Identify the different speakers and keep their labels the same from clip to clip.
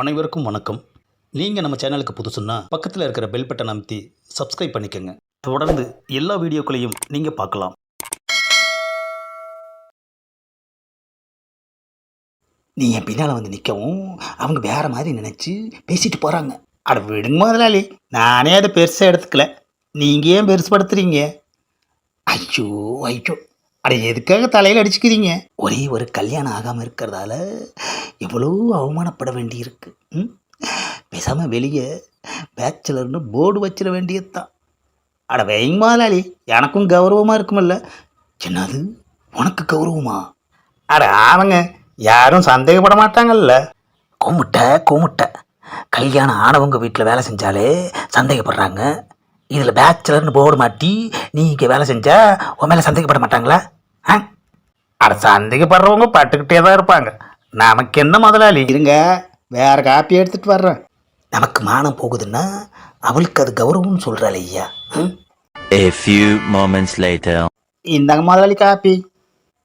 Speaker 1: அனைவருக்கும் வணக்கம். நீங்கள் நம்ம சேனலுக்கு புதுசுன்னா பக்கத்தில் இருக்கிற பெல் பட்டன் அமைத்தி சப்ஸ்கிரைப் பண்ணிக்கோங்க. தொடர்ந்து எல்லா வீடியோக்களையும் நீங்கள் பார்க்கலாம்.
Speaker 2: நீ என் பின்னால் வந்து நிற்கவும் அவங்க வேற மாதிரி நினச்சி பேசிட்டு போகிறாங்க அட விடுங்க முதலாளி நானே அதை பெருசாக எடுத்துக்கல. நீங்கள் ஏன் பெருசுப்படுத்துறீங்க ஐயோ ஐயோ. அட எதுக்காக தலையில் அடிச்சுக்கிறீங்க? ஒரே ஒரு கல்யாணம் ஆகாமல் இருக்கிறதால எவ்வளோ அவமானப்பட வேண்டியிருக்கு ம்? பேசாமல் வெளியே பேச்சுலர்னு போர்டு வச்சிட வேண்டியது தான் அட வைங்க முதலாளி எனக்கும் கௌரவமாக இருக்குமில்ல? என்னது? உனக்கு கௌரவமா? அட ஆமாங்க யாரும் சந்தேகப்பட மாட்டாங்கல்ல? கும்பிட்ட கும்பிட்ட கல்யாணம் ஆனவங்க வீட்டில் வேலை செஞ்சாலே சந்தேகப்படுறாங்க. இதில் பேச்சுலர்னு போர்டு மாட்டி நீ இங்கே வேலை செஞ்சா உன் மேலே சந்தேகப்பட மாட்டாங்களா? ஆ? அட சந்தேகப்படுறவங்க பட்டுக்கிட்டே தான் இருப்பாங்க. நமக்கு என்ன முதலாளி? இருங்க வேற காப்பி எடுத்துட்டு வர்றேன். நமக்கு மானம் போகுதுன்னா அவளுக்கு அது கௌரவம்னு சொல்கிறாள் ஐயா.
Speaker 3: A few moments later.
Speaker 2: இந்தாங்க முதலாளி காப்பி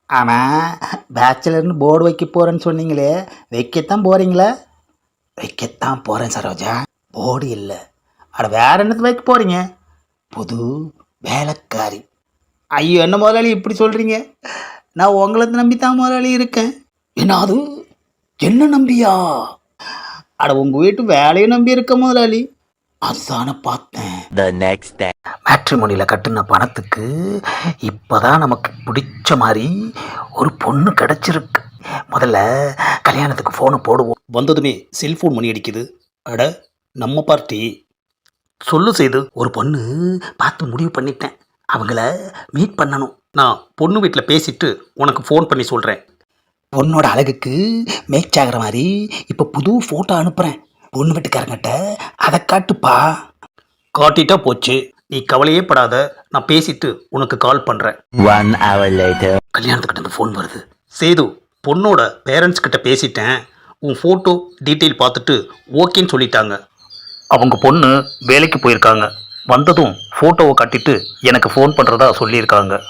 Speaker 2: ஆனால் பேச்சுலர்னு போர்டு வைக்க போகிறேன்னு சொன்னீங்களே வைக்கத்தான் போகிறீங்களா வைக்கத்தான் போகிறேன் சரோஜா. போர்டு இல்லை. அட வேற என்னத்து வைக்க போகிறீங்க புது வேலைக்காரி. ஐயோ என்ன முதலாளி இப்படி சொல்கிறீங்க நான் உங்களை நம்பி தான் முதலாளி இருக்கேன். என்ன அது என்ன நம்பியா? அட உங்கள் வீட்டு வேலையை நம்பி இருக்க முதலாளி. அதுதானே பார்த்தேன்.
Speaker 3: Next day.
Speaker 2: மேட்ரிமோனியில் கட்டின பணத்துக்கு இப்போதான் நமக்கு பிடிச்ச மாதிரி ஒரு பொண்ணு கிடச்சிருக்கு. முதல்ல கல்யாணத்துக்கு ஃபோனை போடுவோம்.
Speaker 1: வந்ததுமே செல்ஃபோன் மணி அடிக்குது. அட நம்ம பார்ட்டி
Speaker 2: சொல்லு செய்து ஒரு பொண்ணு பார்த்து முடிவு பண்ணிட்டேன். அவங்கள மீட் பண்ணணும்.
Speaker 1: நான் பொண்ணு வீட்டில் பேசிட்டு உனக்கு ஃபோன் பண்ணி சொல்கிறேன்
Speaker 2: பொண்ணோட அழகுக்கு மேட்ச் ஆகிற மாதிரி இப்போ புது ஃபோட்டோ அனுப்புகிறேன் பொண்ணு வீட்டுக்காரங்கிட்ட அதை காட்டுப்பா.
Speaker 1: காட்டிட்டா போச்சு. நீ கவலையே படாத. நான் பேசிட்டு உனக்கு கால் பண்ணுறேன்
Speaker 3: later.
Speaker 2: கல்யாணத்துக்கிட்ட இருந்து ஃபோன் வருது.
Speaker 1: சேது பொண்ணோட பேரண்ட்ஸ் கிட்ட பேசிட்டேன். உன் ஃபோட்டோ டீட்டெயில் பார்த்துட்டு ஓகேன்னு சொல்லிட்டாங்க. அவங்க பொண்ணு வேலைக்கு போயிருக்காங்க. வந்ததும் ஃபோட்டோவை காட்டிட்டு எனக்கு ஃபோன் பண்ணுறதா சொல்லியிருக்காங்க.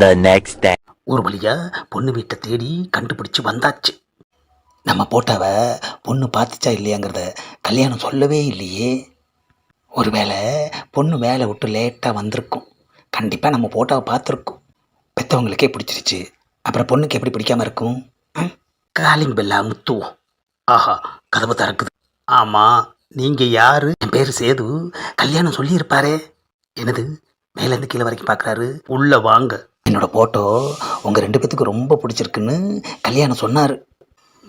Speaker 3: The next day.
Speaker 2: ஒரு வழியா பொண்ணு வீட்டை தேடி கண்டுபிடிச்சு வந்தாச்சு. நம்ம போட்டாவை பொண்ணு பார்த்துச்சா இல்லையாங்கிறத கல்யாணம் சொல்லவே இல்லையே. ஒருவேளை பொண்ணு வேலை விட்டு லேட்டாக வந்திருக்கும். கண்டிப்பாக நம்ம போட்டாவை பார்த்துருக்கோம். பெற்றவங்களுக்கே பிடிச்சிருச்சு. அப்புறம் பொண்ணுக்கு எப்படி பிடிக்காம இருக்கும்? Calling Bella முத்துவோம்.
Speaker 1: ஆஹா
Speaker 2: கதவு திறக்குது.
Speaker 1: ஆமாம் நீங்கள் யார்?
Speaker 2: என் பேர் சேது. கல்யாணம் சொல்லியிருப்பாரே. என்னது? மேலேருந்து கீழே வரைக்கும் பார்க்குறாரு
Speaker 1: உள்ளே வாங்க.
Speaker 2: என்னோட ஃபோட்டோ உங்கள் ரெண்டு பேத்துக்கு ரொம்ப பிடிச்சிருக்குன்னு கல்யாணம் சொன்னார்.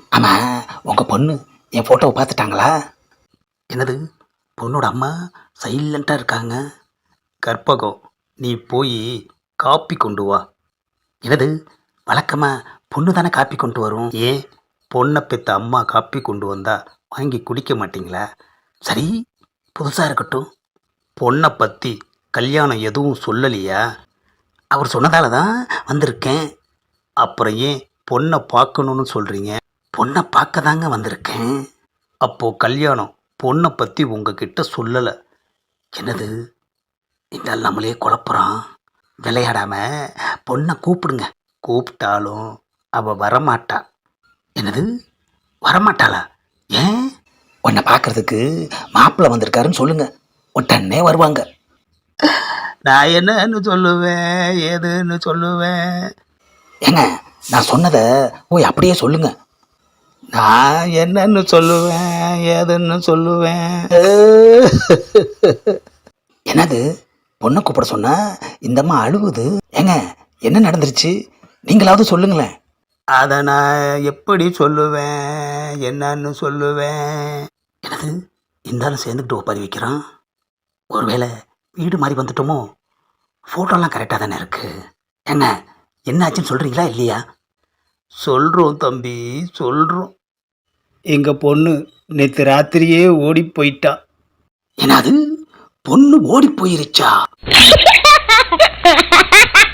Speaker 2: ஆமாம் உங்கள் பொண்ணு என் ஃபோட்டோவை பார்த்துட்டாங்களா? என்னது? பொண்ணோட அம்மா சைலண்ட்டாக இருக்காங்க.
Speaker 1: கற்பகம் நீ போய் காப்பி கொண்டு வா.
Speaker 2: என்னது? வழக்கமாக பொண்ணு தானே காப்பி கொண்டு வரும்?
Speaker 1: ஏன்? பொண்ணை பெத்த அம்மா காப்பி கொண்டு வந்தா வாங்கி குடிக்க மாட்டீங்களா?
Speaker 2: சரி புதுசாக இருக்கட்டும்.
Speaker 1: பொண்ணை பற்றி கல்யாணம் எதுவும் சொல்லலையா?
Speaker 2: அவர் சொன்னதால தான் வந்திருக்கேன்.
Speaker 1: அப்புறம் ஏன் பொண்ணை பார்க்கணுன்னு சொல்கிறீங்க
Speaker 2: பொண்ணை பார்க்க தாங்க வந்திருக்கேன்.
Speaker 1: அப்போது கல்யாணம் பொண்ணை பற்றி உங்ககிட்ட சொல்லலை.
Speaker 2: என்னது? இந்த நம்மளே குழப்புறான். விளையாடாமல் பொண்ணை கூப்பிடுங்க.
Speaker 1: கூப்பிட்டாலும் அவள் வரமாட்டா.
Speaker 2: என்னது? வரமாட்டாளா? ஏன்? உன்னை பார்க்கறதுக்கு மாப்பிள்ளை வந்திருக்காருன்னு சொல்லுங்க. உடனே வருவாங்க.
Speaker 1: நான் என்னன்னு சொல்லுவேன் ஏதுன்னு சொல்லுவேன்.
Speaker 2: ஏங்க நான் சொன்னதை போய் அப்படியே சொல்லுங்க.
Speaker 1: நான் என்னன்னு சொல்லுவேன் ஏதுன்னு சொல்லுவேன்.
Speaker 2: என்னது? பொண்ணை கூப்பிட சொன்னா இந்த அம்மா அழுகுது ஏங்க என்ன நடந்துருச்சு? நீங்களாவது சொல்லுங்களேன்.
Speaker 1: அதை நான் எப்படி சொல்லுவேன் என்னன்னு சொல்லுவேன்.
Speaker 2: என்னது இருந்தாலும் சேர்ந்துக்கிட்டு ஒப்பாரி வைக்கிறான். ஒருவேளை வீடு மாதிரி வந்துட்டோமோ? ஃபோட்டோலாம் கரெக்டாக தானே இருக்குது என்ன என்ன ஆச்சுன்னு சொல்கிறீங்களா இல்லையா?
Speaker 1: சொல்கிறோம் தம்பி சொல்கிறோம் எங்கள் பொண்ணு நேற்று ராத்திரியே ஓடி போயிட்டா.
Speaker 2: என்னது? பொண்ணு ஓடி போயிருச்சா?